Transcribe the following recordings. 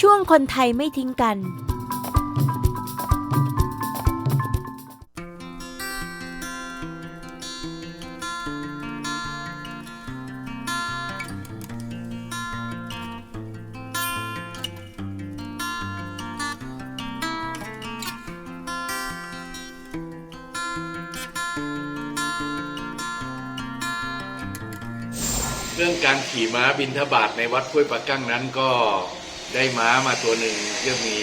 ช่วงคนไทยไม่ทิ้งกัน เรื่องการขี่ม้าบินทบาทในวัดห้วยปะกั้งนั้นก็ ได้ม้ามาตัวหนึ่งเรื่มี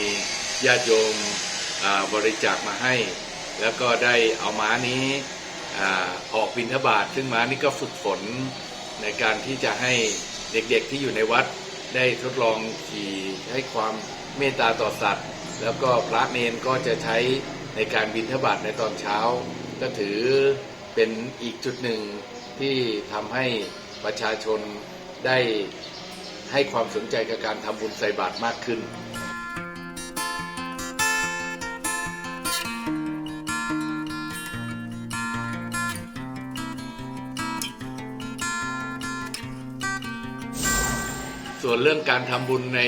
ญาติโยมบริจาคมาให้ แล้วก็ได้เอาม้านี้อออกบินทบาทซึ่งม้านี้ก็ฝึกฝนในการที่จะให้เด็กๆที่อยู่ในวัดได้ทดลองขี่ให้ความเมตตาต่อสัตว์ แล้วก็พระเนนก็จะใช้ในการบินทบาทในตอนเช้า ก็ถือเป็นอีกจุดหนึ่งที่ทำให้ประชาชนได้ ให้ความสนใจกับการทำบุญใส่บาตรมากขึ้นส่วนเรื่องการทำบุญใน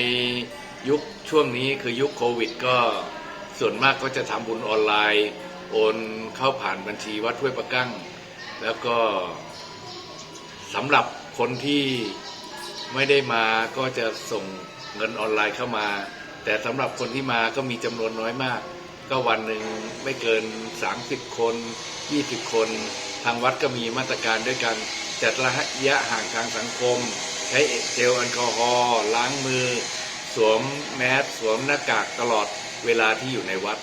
ยุคช่วงนี้คือยุคโควิด ก็ส่วนมากก็จะทำบุญออนไลน์ โอนเข้าผ่านบัญชีวัดห้วยประกั้ง แล้วก็สำหรับคนที่ ไม่ได้มาก็จะส่งเงินออนไลน์เข้ามา แต่สำหรับคนที่มาก็มีจำนวนน้อยมาก ก็วันหนึ่งไม่เกิน 30 คน 20 คน ทางวัดก็มีมาตรการด้วยกันจัดระยะห่างทางสังคม ใช้เจลแอลกอฮอล์ล้างมือ สวมแมสสวมหน้ากากตลอดเวลาที่อยู่ในวัด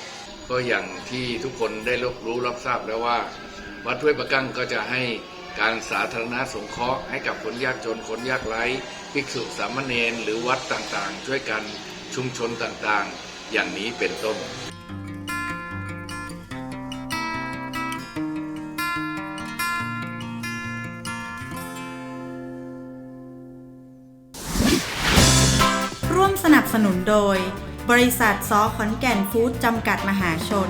ก็อย่างที่ทุกคนได้รับรู้รับทราบแล้วว่า วัดห้วยประกั้งก็จะให้ การสาธารณสงเคราะห์ให้กับคนยากจนคนยากไร้ภิกษุสามเณรหรือวัดต่างๆ ช่วยกันชุมชนต่างๆ อย่างนี้เป็นต้นร่วมสนับสนุนโดย บริษัทซอขอนแก่นฟู้ดจำกัดมหาชน